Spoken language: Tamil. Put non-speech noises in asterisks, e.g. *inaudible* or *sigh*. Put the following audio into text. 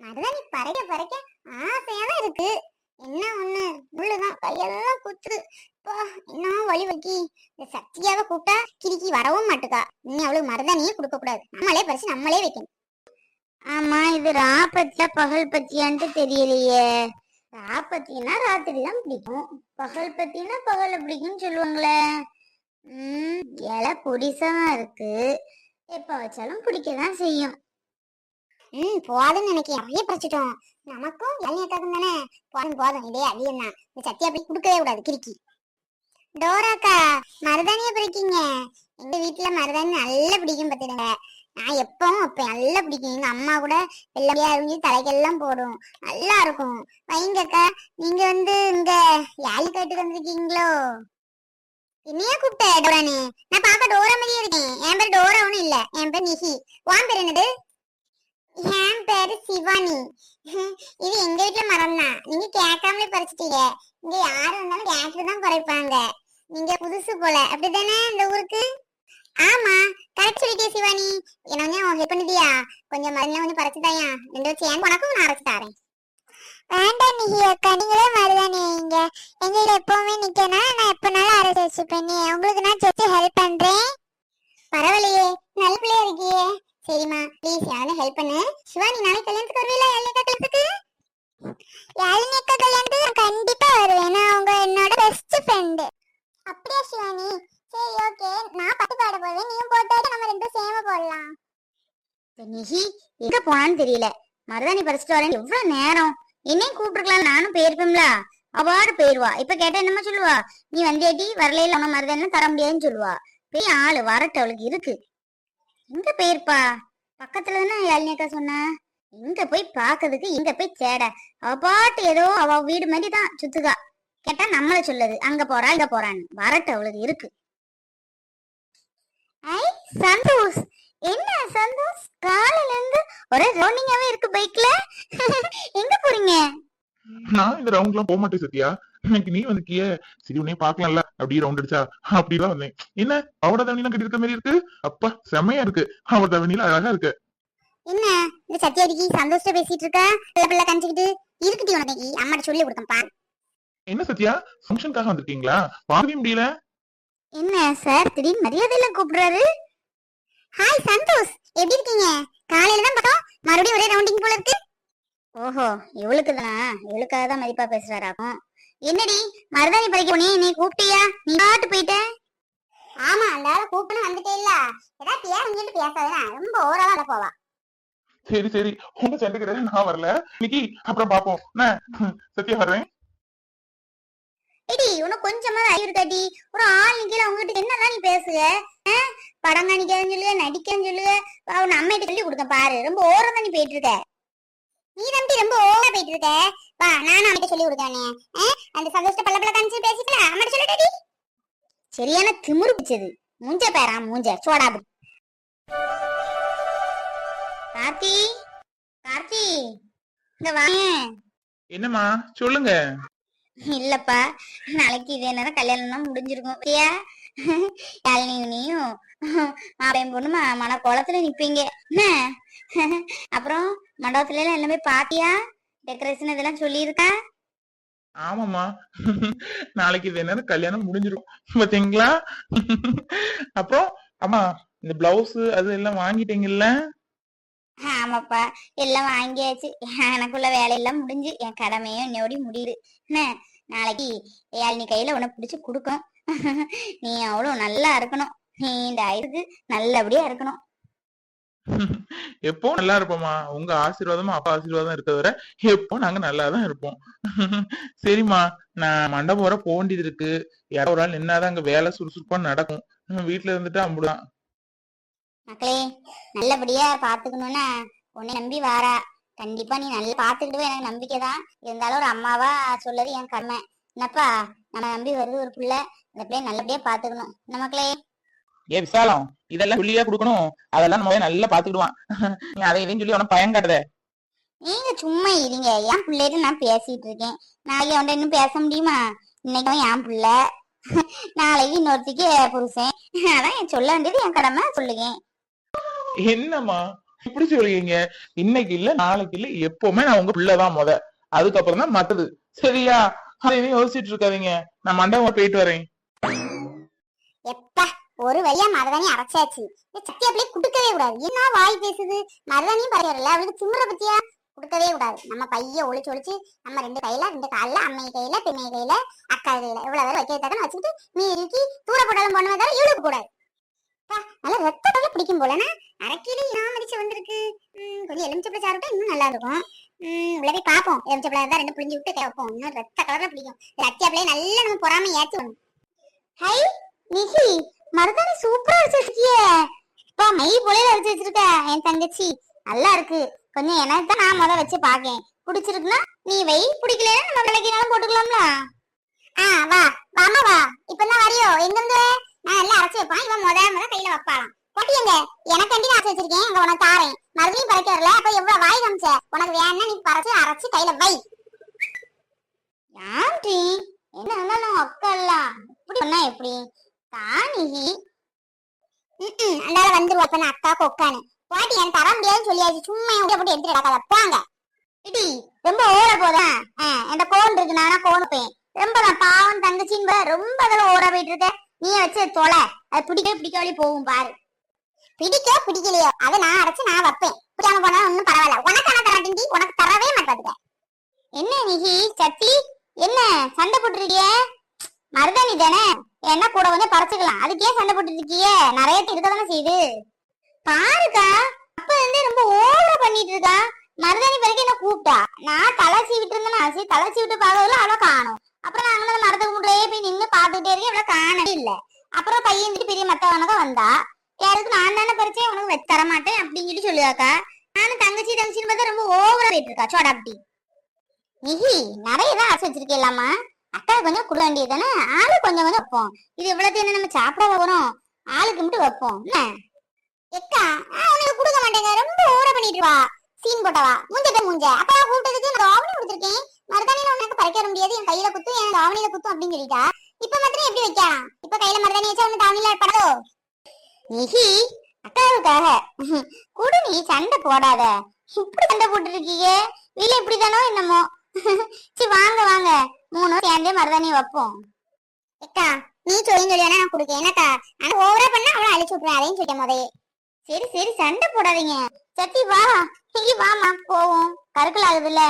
மருதாணி பறைக்க பறைக்க ஆசையா தான் இருக்கு. என்ன ஒண்ணு? முள்ளுதான் கையெல்லாம் குத்துது பா என்ன வழி வைக்கி? இந்த சத்தியாவை கூப்பிட்டா கிறுக்கி வரவும் மாட்டுக்கா. நீ அவளுக்கு மருதாணியே கொடுக்க கூடாது. நம்மளே பறிச்சு நம்மளே வைக்கணும். ஆமா இது ராப்பத்தியா பகல் பத்தியான்ட்டு தெரியலையே. ராப்பத்தினா ராத்திரி தான் பிடிக்கும். பகல் பத்தினா பகல பிடிக்கும்னு சொல்லுவாங்களே. ம் இலை புடிசமா இருக்கு. எப்ப வச்சாலும் பிடிக்க தான் செய்யும். ம் போதும்னு நினைக்கிறேன் நிறைய பறிச்சிட்டோம். நமக்கும் இளநீக்காக்கும் தானே? போதும் போதும். இதே அதிகம் தான். இந்த சத்தியா போய் கொடுக்கவே கூடாது கிறுக்கி. டோராக்கா மருதாணியை பிடிக்கீங்க எங்க வீட்டுல மருதாணி நல்லா பிடிக்கும் பார்த்துடுங்க நான் எப்பவும் அப்ப நல்லா பிடிக்கும். எங்க அம்மா கூட வெள்ளமையா இருந்து தலைக்கெல்லாம் போடும். நல்லா இருக்கும் வைங்கக்கா நீங்க வந்து இங்க யாழி கேட்டு வந்திருக்கீங்களோ? என்னையா கூப்பிட்ட டோரானு நான் பாப்பா டோரா மாதிரியே இருக்கேன். என் பேர் டோரா ஒன்றும் இல்ல. என் பேர் நிஹி. உன் பேர் என்னது? என் பேரு சிவானி இது எங்க வீட்டுல மரம் தான் நீங்க கேட்காமலே பறிச்சிட்டீங்க இங்க யாரு வந்தாலும் கேட்டு தான் குறைப்பாங்க நீங்க புதுசு போல அப்படிதானே இந்த ஊருக்கு ஆமா கரெக்ட் சொல்லிட்டே சிவானி என்ன ஹெல்ப் பண்ணுதியா கொஞ்சம் மருந்துல கொஞ்சம் பறிச்சுதாயா ரெண்டு வச்சு என் உனக்கும் நான் அரைச்சு தரேன் வேண்டாம் நீ அக்கா நீங்களே மருதானி இங்க எங்க எப்பவுமே நிக்கனா நான் எப்பனாலும் அரைச்சு வச்சுப்பேன் உங்களுக்கு நான் சேர்த்து ஹெல்ப் பண்றேன் பரவாயில்லையே நல்ல பிள்ளையா இருக்கியே சரிம்மா ப்ளீஸ் யாரும் ஹெல்ப் பண்ணு. சிவானி நாளைக்கு கல்யாணத்துக்கு வருவீல யாழினி கல்யாணத்துக்கு யாழினி கல்யாணத்துக்கு நான் கண்டிப்பா வருவேன். நான் அவங்க என்னோட பெஸ்ட் ஃப்ரெண்டு அப்படியா சிவானி சரி ஓகே நான் பட்டு பாட போவேன் நீயும் போட்டாட்டு நம்ம ரெண்டும் சேம போடலாம். நிஹி எங்க போனான்னு தெரியல. மருதாணி பறிச்சுட்டு வரேன். எவ்வளவு நேரம்? என்னையும் கூப்பிட்டுருக்கலாம் நானும் போயிருப்பேன்ல. அவார்டு போயிருவா இப்ப கேட்டா என்னமா சொல்லுவா? நீ வந்தேட்டி வரலையில உன மருதாணி தர முடியாதுன்னு சொல்லுவா. பெரிய ஆளு வரட்டு அவளுக்கு இருக்கு. எங்க போயிருப்பா? பக்கத்துல தானே யாழினியக்கா சொன்ன? இங்க போய் பாக்குறதுக்கு இங்க போய் தேட? அவ பாட்டு ஏதோ அவ வீடு மாதிரி தான் சுத்துகா கேட்டா நம்மள சொல்லுது. அங்க போறா இங்க போறான்னு. வரட்டு அவளுக்கு இருக்கு. ஐ சந்தோஷ். என்ன சந்தோஷ்? காலையில இருந்து ஒரே ரவுண்டிங்காவே இருக்கு பைக்ல *laughs* எங்க போறீங்க? நான் இந்த ரவுண்ட்லாம் போக மாட்டேன் சத்யா. எனக்கு நீ வந்துக்கிய சரி உன்னைய பாக்கலாம்ல அப்படியே ரவுண்ட் அடிச்சா. அப்படிதான் வந்தேன். என்ன? அவட தவணிலாம் கட்டி இருக்க மாதிரி இருக்கு? அப்பா செமையா இருக்கு. அவட தவணில அழகா இருக்கு. என்ன? இந்த சத்தியாதிக்கு சந்தோஷத்தை பேசிட்டு இருக்க? பிள்ளை பிள்ளை கஞ்சிக்கிட்டு இருக்குட்டி உனக்கு? அம்மாட்ட சொல்லி கொடுத்தேன் என்ன சத்யா? ஃபங்க்ஷனுக்காக வந்திருக்கீங்களா? பார்க்கவே முடியல. என்ன சார் திடீர்னு மரியாதையில கூப்பிடுறாரு. ஹாய் சந்தோஷ். எப்படி இருக்கீங்க? காலையில தான் பார்த்தோம். மறுபடியும் ஒரே ரவுண்டிங் போல இருக்கு. ஓஹோ இவளுக்கு தானா இவளுக்காக தான் மதிப்பா பேசுறாராக்கும் என்னடி மருதாணி பறிக்க போனே நீ கூப்பிட்டியா? நீ பாட்டு போயிட்ட? ஆமா அந்த ஆளை கூப்பிட்டு வந்துட்டே இல்ல. ஏதாவது பேரும் சொல்லிட்டு பேசாதா ரொம்ப அதை போவா. சரி சரி. உங்க சண்டைக்கு நான் வரல. இன்னைக்கு அப்புறம் பாப்போம். சத்யா வர்றேன். எடி உனக்கு கொஞ்சமாவது அறிவு இருக்காடி ஒரு ஆள் நிக்கல உங்ககிட்ட என்னதான் நீ பேசுக ஆ? படம் காணிக்காதுன்னு சொல்லுங்க நடிக்கன்னு சொல்லுங்க அவன் அம்மையிட்ட சொல்லி கொடுக்க பாரு. ரொம்ப ஓரம் நீ போயிட்டு இருக்க. நீ தம்பி ரொம்ப ஓவரா போயிட்டு இருக்க. வா நானும் அம்மிட்ட சொல்லி கொடுக்கானே அந்த சந்தோஷத்தை பல்ல பல்ல காமிச்சு பேசிக்கலாம் அம்மிட்ட சொல்லிட்டடி சரியான திமிரு பிடிச்சது. மூஞ்ச பேரா மூஞ்ச. சோடாபு கார்த்தி கார்த்தி இந்த வாங்க என்னம்மா சொல்லுங்க. இல்லப்பா நாளைக்கு இதே நேரம் கல்யாணம் தான் முடிஞ்சிருக்கும். சரியா? யாழினியும் மாப்பிளையும் பொண்ணுமா மன கோலத்துல நிப்பீங்க. என்ன? அப்புறம் மண்டபத்துல எல்லாம் எல்லாமே பாத்தியா? டெக்கரேஷன் இதெல்லாம் சொல்லியிருக்கா? ஆமாம்மா. நாளைக்கு இது என்ன கல்யாணம் முடிஞ்சிரும். பாத்தீங்களா? அப்புறம் அம்மா இந்த பிளவுஸ் அது எல்லாம் வாங்கிட்டீங்கல்ல? ஆமாப்பா. எல்லாம் வாங்கியாச்சு. எனக்குள்ள வேலையெல்லாம் முடிஞ்சு என் கடமையும் என்னோட முடியுது. என்ன? நாளைக்கு யாழினி கையில உனக்கு பிடிச்சு கொடுக்கும். நீ அவ்வளவு நல்லா இருக்கணும். நீ இந்த ஆயுருக்கு நல்லபடியா இருக்கணும். எப்போ நல்லா இருப்போம்மா. உங்க ஆசீர்வாதமா அப்பா ஆசீர்வாதம் இருக்கிறத வரை எப்போ நாங்க நல்லா தான் இருப்போம். சரிம்மா நான் மண்டபம் வர போக வேண்டியது இருக்கு. யாரோ ஒரு ஆள் நின்னாதான் அங்க வேலை சுறுசுறுப்பா நடக்கும். வீட்டுல இருந்துட்டு அம்புலாம் மக்களே நல்லபடியா பாத்துக்கணும்னா உன்னை நம்பி வாரா. கண்டிப்பா நீ நல்லா பாத்துக்கிட்டு எனக்கு நம்பிக்கை தான் இருந்தாலும் ஒரு அம்மாவா சொல்லது என் கடமை. என்னப்பா நம்ம நம்பி வருது ஒரு பிள்ளை. அந்த பிள்ளைய நல்லபடியா பாத்துக்கணும். என்ன மக்களே? ஏ விசாலம் இதெல்லாம் சொல்லியா கொடுக்கணும். அதெல்லாம் நம்ம நல்லா பாத்துக்கிடுவான் நீ அதை இதையும் சொல்லி அவன பயம் காட்டுத. நீங்க சும்மா இருங்க. என் பிள்ளைகிட்ட நான் பேசிட்டு இருக்கேன். நாளைக்கு அவன்கிட்ட இன்னும் பேச முடியுமா? இன்னைக்கு அவன் என் பிள்ளை. நாளைக்கு இன்னொருத்திக்கு புருஷன். அதான் என் சொல்ல வேண்டியது என் கடமை. சொல்லுங்க. என்னம்மா? இப்படி சொல்லுவீங்க? இன்னைக்கு இல்ல நாளைக்கு இல்ல எப்பவுமே நான் உங்க பிள்ளைதான் முத. அதுக்கப்புறம் தான் மத்தது. சரியா? அதையும் யோசிச்சுட்டு இருக்காதீங்க. நான் மண்டபம் போயிட்டு வரேன். எப்பா ஒரு வழியா மருதாணி அரைச்சாச்சு. சக்தி அப்படியே பிள்ளை குடுக்கவே கூடாது. என்ன வாய் பேசுது? மருதாணியும் பரையறல அவளுக்கு திமுற பத்தியா? குடுக்கவே கூடாது. நம்ம பைய ஒளிச்சு ஒளிச்சு நம்ம ரெண்டு கையில ரெண்டு கால்ல அம்மை கையில பெண்ணை கையில அக்கா கையில இவ்வளவு வேலை வைக்க தக்கன்னு வச்சுக்கிட்டு மீறிக்கு தூர போட்டாலும் பண்ணுவே தவிர இவளுக்கு கூடாது. அப்பா, நல்லா ரத்த கலர் பிடிக்கும் போலனா அரைக்கிலே நான் மதிச்சு வந்திருக்கு. கொஞ்சம் எலுமிச்சப்பழ சாப்பிட்டா இன்னும் நல்லா இருக்கும். ம் உள்ள போய் பார்ப்போம். எலுமிச்சப்பழம் இருந்தா ரெண்டு புளிஞ்சு விட்டு வைப்போம் இன்னும் ரத்த கலர்ல பிடிக்கும். சத்தியா நல்லா நம்ம பொறாம ஏற்றி வரணும் ஹை நிஷி மருதாணி சூப்பரா அரைச்சு வச்சிருக்கியே. அப்பா மை போல அரைச்சு வச்சிருக்க. என் தங்கச்சி நல்லா இருக்கு. கொஞ்சம் எனக்கு தான் நான் முத வச்சு பாக்கேன். பிடிச்சிருக்குன்னா நீ வை. பிடிக்கலன்னா நம்ம விளக்கினாலும் போட்டுக்கலாம்ல. ஆ வா. வாமா வா. இப்பதான் வரியோ. எங்க இருந்து நான் எல்லாம் அரைச்சு வைப்பான். இவன் முத முத கையில வைப்பாளாம் போட்டியங்க எனக்காண்டி நான் அரைச்சு வச்சிருக்கேன். இங்க உனக்கு தாரேன். மறுபடியும் பறைக்க வரல. அப்ப எவ்வளவு வாய் காமிச்ச? உனக்கு வேணா நீ பறைச்சு அரைச்சு கையில வை. யாண்டி என்ன இருந்தாலும் அக்கா எல்லாம் இப்படி சொன்னா எப்படி? தானிகி. அந்தால வந்துருவா அப்ப அக்கா கொக்கானு பாட்டி எனக்கு தர முடியாதுன்னு சொல்லியாச்சு. சும்மா என் போட்டு எடுத்துட்டு கிடக்காத. போங்க இடி ரொம்ப ஓர போதா? இந்த கோன் இருக்கு நானா கோன் போய் ரொம்ப நான் பாவம் தங்கச்சின்னு ரொம்ப அதில் ஓர போயிட்டு இருக்க. நீ வச்சு தொலை அது பிடிக்கவே பிடிக்காமலே போகும் பாரு. பிடிக்க பிடிக்கலையோ அதை நான் அரைச்சு நான் வைப்பேன். பிடிக்காம போனா ஒன்றும் பரவாயில்ல. உனக்கு ஆனா தரட்டி உனக்கு தரவே மாட்டாதுக்க என்ன நிகி? சத்தி என்ன சண்டை போட்டுருக்கிய மருதாணி தானே? என்ன கூட கொஞ்சம் பறிச்சுக்கலாம். அதுக்கே சண்டை போட்டுட்டு இருக்கியே. நிறைய இருக்க தானே செய்யுது. பாருக்கா அப்ப வந்து ரொம்ப ஓவரா பண்ணிட்டு இருக்கா. மருதாணி பிறகு என்ன கூப்பிட்டா? நான் தலை சீவிட்டு இருந்தேன் சரி தலை சீவிட்டு பார்க்கறதுல அவளை காணும். அப்புறம் நாங்களும் அந்த மரத்துக்கு முட்டையே போய் நின்று பார்த்துட்டே இருக்கேன். இவ்வளவு காணவே இல்லை. அப்புறம் பையன் வந்துட்டு பெரிய மத்தவனதான் வந்தா யாருக்கு நான் தானே பறிச்சேன் உனக்கு வச்சு தர மாட்டேன் அப்படின்னு சொல்லி சொல்லுவாக்கா. நானும் தங்கச்சி தங்கச்சின்னு பார்த்தா ரொம்ப ஓவரா போயிட்டு இருக்கா. சோடா அப்படி நிகி நிறைய தான் ஆசை வச்சிருக்கேன் இல்லாமா அக்கா கொஞ்சம் குட வேண்டியது தானே ஆளு கொஞ்சம் கொஞ்சம் வைப்போம். இது இவ்வளவு நம்ம சாப்பிட வரும் ஆளுக்கு மட்டும் வைப்போம். எக்கா உனக்கு கொடுக்க மாட்டேங்க. ரொம்ப ஓர பண்ணிட்டு வா. சீன் போட்டவா? மூஞ்ச பேர் மூஞ்ச. அப்பா கூப்பிட்டதுக்கு நான் ஆவணி கொடுத்துருக்கேன். மருதாணியில உனக்கு பறிக்க முடியாது. என் கையில குத்து என் ஆவணியில குத்தும் அப்படின்னு சொல்லிட்டா. இப்ப மாத்திரம் எப்படி வைக்கலாம் இப்ப கையில மருதாணி வச்சா உனக்கு ஆவணியில படோ நிஹி அக்காவுக்காக. குடு நீ சண்டை போடாத. இப்படி சண்டை போட்டு இருக்கீங்க? வீல இப்படிதானோ என்னமோ? சரி வாங்க வாங்க. மூணும் சேர்ந்து மருதாணி வைப்போம். அக்கா நீ சொல்லியும் சொல்லி நான் கொடுக்கேன். என்னக்கா? ஆனா ஓவரா பண்ணா அவளை அழிச்சு விட்டுறேன் அதையும் சொல்லிட்டேன் முதலே. சரி சரி சண்டை போடாதீங்க. சத்தி வா. இங்க வாமா போவோம். கருக்கல் ஆகுதுல்ல.